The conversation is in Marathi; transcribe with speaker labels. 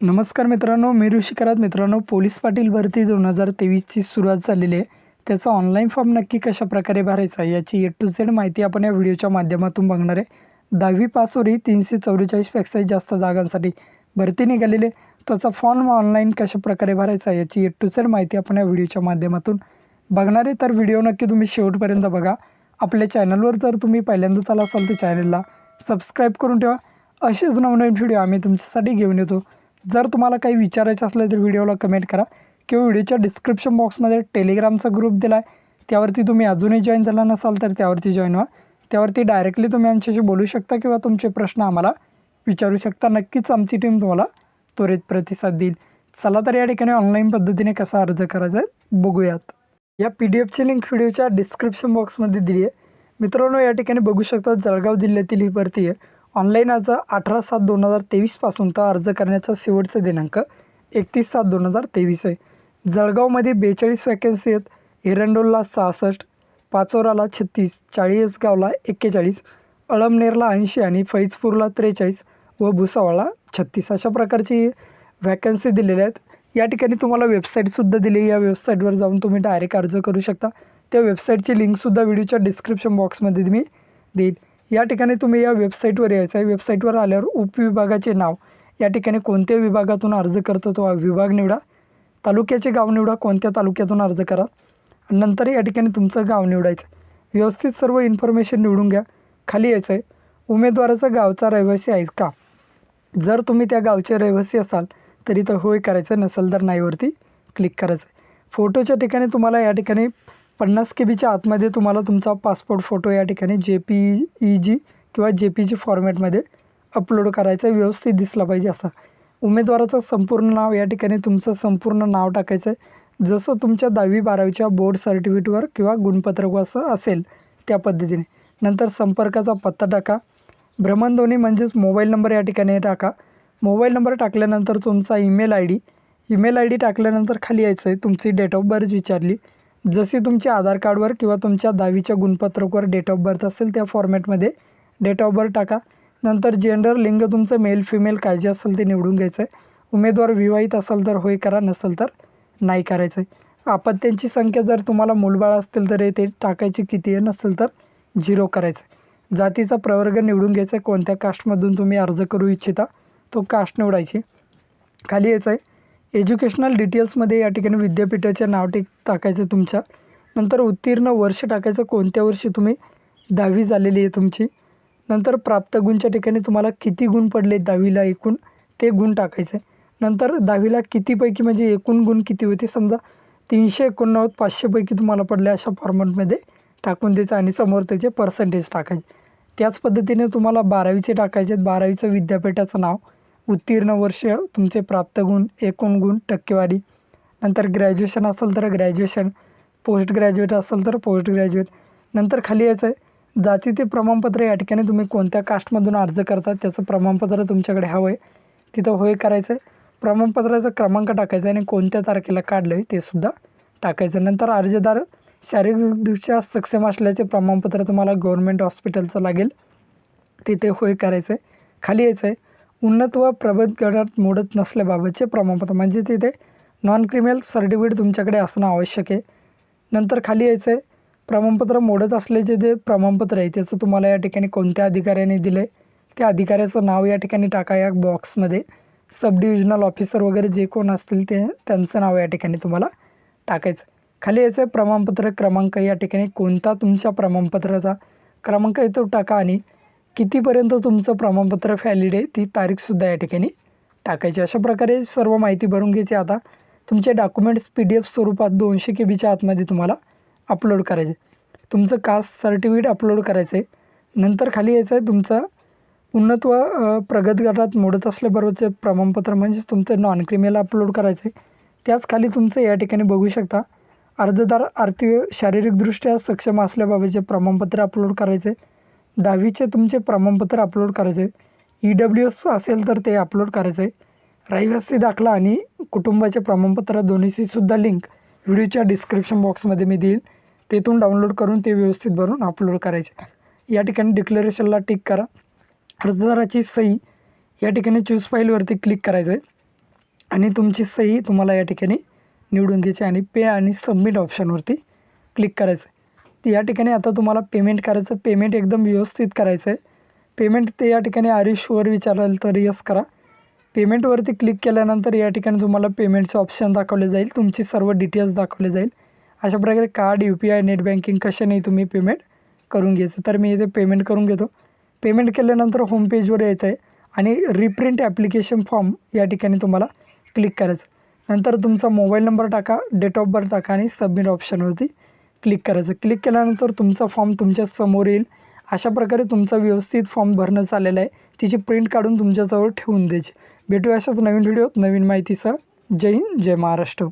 Speaker 1: नमस्कार मित्रांनो मी ऋषी करात मित्रांनो पोलीस पाटील भरती दोन हजार तेवीसची सुरुवात झालेली आहे. त्याचा ऑनलाईन फॉर्म नक्की कशा प्रकारे भरायचा याची ए टू झेड माहिती आपण या व्हिडिओच्या माध्यमातून बघणार आहे. दहावी पासवरही तीनशे चौवेचाळीसपेक्षा जास्त जागांसाठी भरती निघालेली आहे. त्याचा फॉर्म ऑनलाईन कशा प्रकारे भरायचा याची ए टू झेड माहिती आपण या व्हिडिओच्या माध्यमातून बघणार आहे. तर व्हिडिओ नक्की तुम्ही शेवटपर्यंत बघा. आपल्या चॅनलवर जर तुम्ही पहिल्यांदाच आला असाल तर चॅनलला सबस्क्राईब करून ठेवा. असेच नवनवीन व्हिडिओ आम्ही तुमच्यासाठी घेऊन येतो. जर तुम्हाला काही विचारायचं असलं तर व्हिडिओला कमेंट करा. किंवा व्हिडिओच्या डिस्क्रिप्शन बॉक्समध्ये टेलिग्रामचा ग्रुप दिला आहे त्यावरती तुम्ही अजूनही जॉईन झाला नसाल तर त्यावरती जॉईन व्हा. त्यावरती डायरेक्टली तुम्ही आमच्याशी बोलू शकता किंवा तुमचे प्रश्न आम्हाला विचारू शकता. नक्कीच आमची टीम तुम्हाला त्वरित प्रतिसाद देईल. चला तर या ठिकाणी ऑनलाईन पद्धतीने कसा अर्ज करायचा आहे बघूयात. या पी डी एफची लिंक व्हिडिओच्या डिस्क्रिप्शन बॉक्समध्ये दिली आहे. मित्रांनो या ठिकाणी बघू शकता जळगाव जिल्ह्यातील ही भरती आहे. ऑनलाईन अर्ज अठरा सात दोन हजार तेवीसपासून तर अर्ज करण्याचा शेवटचा दिनांक एकतीस सात दोन हजार तेवीस आहे. जळगावमध्ये बेचाळीस वॅकन्सी आहेत. एरंडोलला सहासष्ट पाचोराला छत्तीस चाळीसगावला एक्केचाळीस अळमनेरला ऐंशी आणि फैजपूरला त्रेचाळीस व भुसावळला छत्तीस अशा प्रकारची वॅकन्सी दिलेल्या आहेत. या ठिकाणी तुम्हाला वेबसाईटसुद्धा दिली आहे. या वेबसाईटवर जाऊन तुम्ही डायरेक्ट अर्ज करू शकता. त्या वेबसाईटची लिंकसुद्धा व्हिडिओच्या डिस्क्रिप्शन बॉक्समध्ये मी देईल या ठिकाणी तुम्ही या वेबसाईटवर यायचं आहे. वेबसाईटवर आल्यावर उपविभागाचे नाव या ठिकाणी कोणत्या विभागातून अर्ज करतो तो विभाग निवडा. तालुक्याचे गाव निवडा कोणत्या तालुक्यातून अर्ज करा. नंतर या ठिकाणी तुमचं गाव निवडायचं. व्यवस्थित सर्व इन्फॉर्मेशन निवडून घ्या. खाली यायचं आहे. उमेदवाराचा गावचा रहिवासी आहे का? जर तुम्ही त्या गावचे रहिवासी असाल तरी तर होय करायचं. नसेल तर नाहीवरती क्लिक करायचं. फोटोच्या ठिकाणी तुम्हाला या ठिकाणी पन्नास के बीच्या आतमध्ये तुम्हाला तुमचा पासपोर्ट फोटो या ठिकाणी जे पी ई जी किंवा जे पी जी फॉर्मॅटमध्ये अपलोड करायचा व्यवस्थित दिसला पाहिजे असा. उमेदवाराचं संपूर्ण नाव या ठिकाणी तुमचं संपूर्ण नाव टाकायचं आहे. जसं तुमच्या दहावी बारावीच्या बोर्ड सर्टिफिकेटवर किंवा गुणपत्रक असं असेल त्या पद्धतीने. नंतर संपर्काचा पत्ता टाका. भ्रमणध्वनी म्हणजेच मोबाईल नंबर या ठिकाणी टाका. मोबाईल नंबर टाकल्यानंतर तुमचा email I D. Email I D टाकल्यानंतर खाली यायचं आहे. तुमची डेट ऑफ बर्थ विचारली. जशी तुमच्या आधार कार्डवर किंवा तुमच्या दहावीच्या गुणपत्रकवर डेट ऑफ बर्थ असेल त्या फॉर्मॅटमध्ये डेट ऑफ बर्थ टाका. नंतर जेंडर लिंग तुमचं मेल फिमेल काय जे असेल ते निवडून घ्यायचं आहे उमेदवार विवाहित असेल तर होय करा नसेल तर नाही करायचं आहे अपत्यांची संख्या जर तुम्हाला मूलबाळ असतील तर ते टाकायची किती आहे नसेल तर झिरो करायचं आहे जातीचा प्रवर्ग निवडून घ्यायचा आहे कोणत्या कास्टमधून तुम्ही अर्ज करू इच्छिता तो कास्ट निवडायची. खाली यायचं आहे एज्युकेशनल डिटेल्समध्ये या ठिकाणी विद्यापीठाचे नाव टिक टाकायचं तुमच्या. नंतर उत्तीर्ण वर्ष टाकायचं कोणत्या वर्षी तुम्ही दहावी झालेली आहे तुमची? नंतर प्राप्त गुणच्या ठिकाणी तुम्हाला किती गुण पडले दहावीला एकूण? ते गुण टाकायचे नंतर दहावीला कितीपैकी म्हणजे एकूण गुण किती होते? समजा तीनशे एकोणनव्वद पाचशेपैकी तुम्हाला पडले अशा फॉर्मॅटमध्ये टाकून द्यायचं आणि समोर त्याचे पर्सेंटेज टाकायचे. त्याच पद्धतीने तुम्हाला बारावीचे टाकायचे आहेत. बारावीचं विद्यापीठाचं नाव उत्तीर्ण वर्ष तुमचे प्राप्त गुण एकूण गुण टक्केवारी. नंतर ग्रॅज्युएशन असेल तर ग्रॅज्युएशन पोस्ट ग्रॅज्युएट असेल तर पोस्ट ग्रॅज्युएट नंतर खाली यायचं आहे जाती ते प्रमाणपत्र या ठिकाणी तुम्ही कोणत्या कास्टमधून अर्ज करता त्याचं प्रमाणपत्र तुमच्याकडे हवं आहे तिथं होय करायचं आहे प्रमाणपत्राचा क्रमांक टाकायचा आणि कोणत्या तारखेला काढलं आहे ते सुद्धा टाकायचं. नंतर अर्जदार शारीरिकदृष्ट्या सक्षम असल्याचे प्रमाणपत्र तुम्हाला गव्हर्मेंट हॉस्पिटलचं लागेल. तिथे होय करायचं आहे खाली यायचं आहे उन्नत व प्रबोध गटात मोडत नसल्याबाबतचे प्रमाणपत्र. म्हणजे तिथे नॉन क्रिमिनल सर्टिफिकेट तुमच्याकडे असणं आवश्यक आहे. नंतर खाली यायचं आहे प्रमाणपत्र मोडत असल्याचे जे प्रमाणपत्र आहे त्याचं तुम्हाला या ठिकाणी कोणत्या अधिकाऱ्याने दिलं आहे त्या अधिकाऱ्याचं नाव या ठिकाणी टाका या बॉक्समध्ये सब डिव्हिजनल ऑफिसर वगैरे जे कोण असतील ते त्यांचं नाव या ठिकाणी तुम्हाला टाकायचं. खाली यायचं आहे प्रमाणपत्र क्रमांक या ठिकाणी कोणता तुमच्या प्रमाणपत्राचा? क्रमांक येतो टाका आणि कितीपर्यंत तुमचं प्रमाणपत्र व्हॅलिड आहे ती तारीखसुद्धा या ठिकाणी टाकायची. अशा प्रकारे सर्व माहिती भरून घ्यायची. आता तुमचे डॉक्युमेंट्स पी डी एफ स्वरूपात दोनशे के बीच्या आतमध्ये तुम्हाला अपलोड करायचे. तुमचं कास्ट सर्टिफिकेट अपलोड करायचं आहे नंतर खाली यायचं आहे तुमचं उन्नत व प्रगत गटात मोडत असल्याबरोबरचे प्रमाणपत्र म्हणजेच तुमचं नॉन क्रिमिनल अपलोड करायचं आहे त्याच खाली तुमचं या ठिकाणी बघू शकता. अर्जदार आर्थिक शारीरिकदृष्ट्या सक्षम असल्याबाबतचे प्रमाणपत्र अपलोड करायचे दहावीचे तुमचे प्रमाणपत्र अपलोड करायचे. ई डब्ल्यू एस असेल तर ते अपलोड करायचं. आहे रहिवासी दाखला आणि कुटुंबाचे प्रमाणपत्र दोन्हीची सुद्धा लिंक व्हिडिओच्या डिस्क्रिप्शन बॉक्समध्ये मी देईल. तेथून डाउनलोड करून ते व्यवस्थित भरून अपलोड करायचे. या ठिकाणी डिक्लेरेशनला टिक करा. अर्जदाराची सही या ठिकाणी चूज फाईलवरती क्लिक करायचं. आहे आणि तुमची सही तुम्हाला या ठिकाणी निवडून घ्यायची आणि पे आणि सबमिट ऑप्शनवरती क्लिक करायचं. आहे या ठिकाणी आता तुम्हाला पेमेंट करायचं पेमेंट एकदम व्यवस्थित करायचं आहे पेमेंट ते या ठिकाणी आर विचाराल तर यस करा. पेमेंटवरती क्लिक केल्यानंतर या ठिकाणी तुम्हाला पेमेंटचे ऑप्शन दाखवले जाईल. तुमची सर्व डिटेल्स दाखवले जाईल. अशा प्रकारे card U P I net banking कशाने तुम्ही पेमेंट करून घ्यायचं. तर मी इथे पेमेंट करून घेतो. पेमेंट केल्यानंतर होम पेजवर यायचं आहे आणि रिप्रिंट ॲप्लिकेशन फॉर्म या ठिकाणी तुम्हाला क्लिक करायचं. नंतर तुमचा मोबाईल नंबर टाका डेट ऑफ बर्थ टाका आणि सबमिट ऑप्शनवरती क्लिक करायचं. क्लिक केल्यानंतर तुमचा फॉर्म तुमच्यासमोर येईल. अशा प्रकारे तुमचा व्यवस्थित फॉर्म भरणं चाललेलं आहे. तिची प्रिंट काढून तुमच्याजवळ ठेवून द्यायची. भेटूया अशाच नवीन व्हिडिओत नवीन माहितीसह. जय हिंद जय महाराष्ट्र.